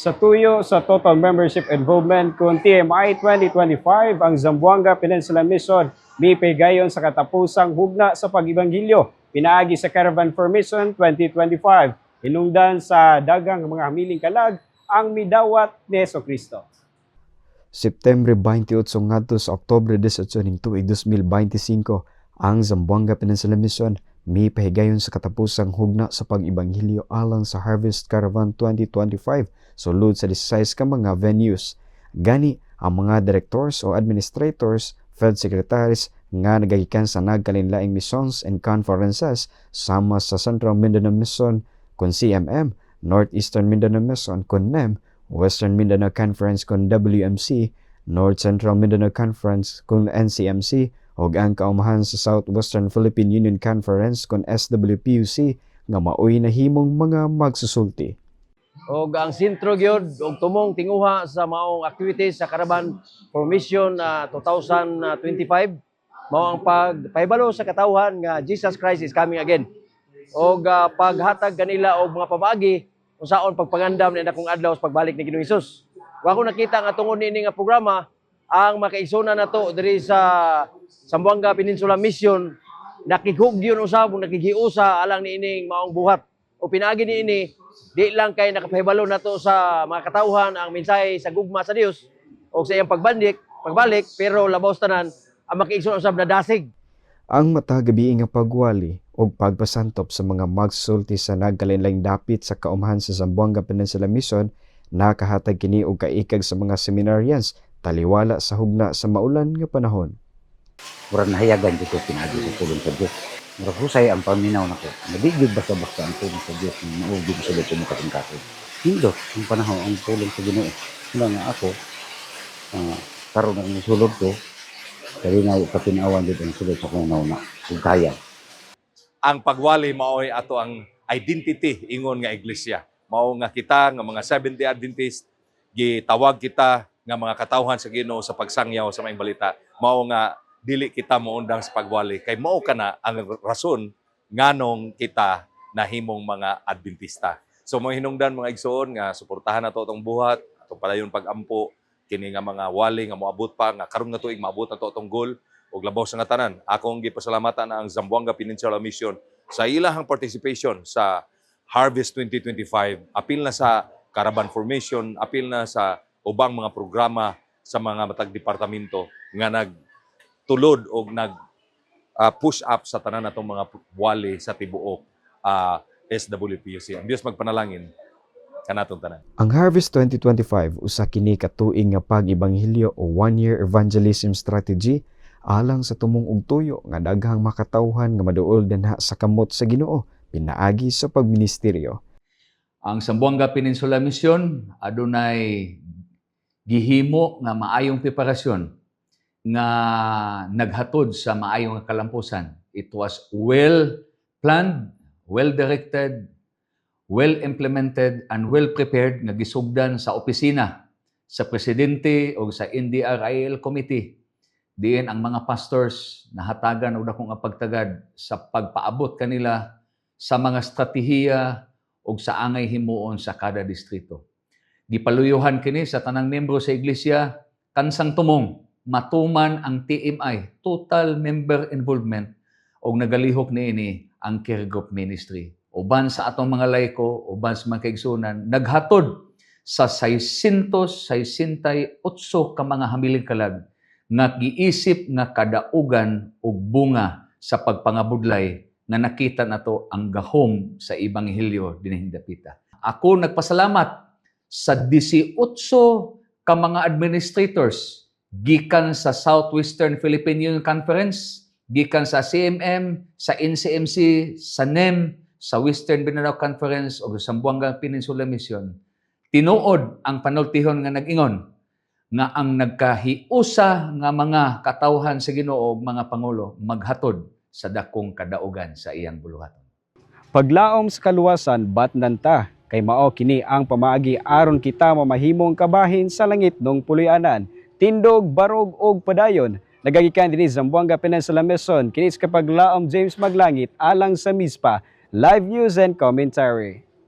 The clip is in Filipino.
Sa tuyo sa Total Membership Involvement kung TMI 2025, ang Zamboanga Peninsula Mission may gayon sa katapusang hugna sa pag-ibanghilyo. Pinaagi sa Caravan Formation 2025. Hinungdan sa dagang mga hamiling kalag ang midawat ni Yeso Kristo. September 28 ngadto sa Oktubre 18 ning tuig 2025 ang Zamboanga Peninsula Mission may pahigayon sa katapusang hugna sa pag-ibanghilyo alang sa Harvest Caravan 2025 sulod sa 16 ka mga venues. Gani ang mga directors o administrators, Fed secretaries nga nagagikan sa nagkalinlaing missions and conferences sama sa Central Mindanao Mission kun CMM, Northeastern Mindanao Mission kun NEM, Western Mindanao Conference kun WMC, North Central Mindanao Conference kun NCMC, ug ang kaumahan sa Southwestern Philippine Union Conference kun SWPUC nga maoy nahimong mga magsusulti. og ang sentro gyud og tumong tinguha sa maong activities sa Caravan Formation na 2025 mao ang pagpahibalo sa katawhan nga Jesus Christ is coming again og ah, paghatag kanila og mga pamagi kung saon pagpangandam ni akong adlaw sa pagbalik ni Ginoong Hesus. Wa ko nakita nga tungod niini nga programa ang makaigsoon nato diri sa Zamboanga Peninsula Mission nakigugyon usab nakigiusa alang niining maong buhat. O pinagi niini di lang kay nakapahibalo nato sa mga katawhan ang mensahe sa gugma sa Dios o sa iyang pagbalik pagbalik pero labaw tanan ang makiigsoon usab na dasig. Ang matagabi nga pagwali o pagpasantop sa mga magsulti sa nagkalinlaing dapit sa kaumahan sa Zamboanga Peninsula Mission nakahatag kini og kaikag sa mga seminarians taliwala sa hugna sa maulan nga panahon. Murag nahayagan dito pinagi sa tulong sa Diyos. Murag husay ang paminaw nako. Nabigid basta-basta ang tulong sa Diyos ng maugid sa dito mo katingkato. Hindot ang panahon ang tulong sa Ginoo. Wala nga ako, uh, karon ang sulod ko, kaya nga kapinawan dito ang sulod sa kong nauna. Kung kaya. ang pagwali mao'y ato ang identity ingon nga iglesia. Mao nga kita nga mga Seventh-day Adventist gitawag kita nga mga katawhan sa Ginoo sa pagsangyaw sa maayong balita. Mao nga dili kita moundang sa pagwali kay mao kana ang rason nganong kita nahimong mga Adventista. So mo hinungdan mga igsoon nga suportahan nato atong buhat, atong padayon pag-ampo kini nga mga wali nga moabot pa nga karon nga tuig maabot nato atong goal ug labaw sa nga tanan. Akong gipasalamatan ang Zamboanga Peninsula Mission sa ilahang participation sa Harvest 2025. Apil na sa Caravan Formation, apil na sa ubang mga programa sa mga matag departamento nga nagtulod o nag ah, push up sa tanan natong mga wali sa tibuok ah, SWPUC. Ang Diyos magpanalangin kanatong tanan. Ang Harvest 2025 usa kini ka tuig nga pag-ibanghilyo o one-year evangelism strategy alang sa tumong ug tuyo nga daghang makatawhan nga maduol dinha sa kamot sa Ginoo pinaagi sa pagministeryo. Ang Sambuanga Peninsula Mission adunay gihimo nga maayong preparasyon nga naghatod sa maayong kalampusan. It was well planned, well directed, well implemented and well prepared nga gisugdan sa opisina sa presidente o sa NDRIL committee diin ang mga pastors nahatagan og dakong pagtagad sa pagpaabot kanila sa mga estratehiya ug sa angay himuon sa kada distrito. Gipaluyuhan kini sa tanang membro sa iglesia kansang tumong matuman ang TMI, Total Member Involvement, og nagalihok niini ang care group ministry. Uban sa atong mga layko, uban sa mga kaigsunan, naghatod sa 668 ka mga hamiling kalag nga giisip nga kadaugan ug bunga sa pagpangabudlay nga nakita nato ang gahom sa Ebanghelyo dinhi dapita. Ako nagpasalamat sa 18 ka mga administrators gikan sa Southwestern Philippine Union Conference, gikan sa CMM, sa NCMC, sa NEM, sa Western Mindanao Conference o sa Sambuanga Peninsula Mission. Tinuod ang panultihon nga nag-ingon nga ang nagkahiusa nga mga katawhan sa Ginoo mga pangulo maghatod sa dakong kadaugan sa iyang buluhaton. Paglaom sa kaluwasan batnan ta kay mao kini ang pamaagi aron kita mamahimong kabahin sa langit nung puloy-anan tindog barog og padayon. Nagagikan dinhi sa Zamboanga Peninsula Mission kini sa kapaglaom James Maglangit alang sa MISPA. Live news and commentary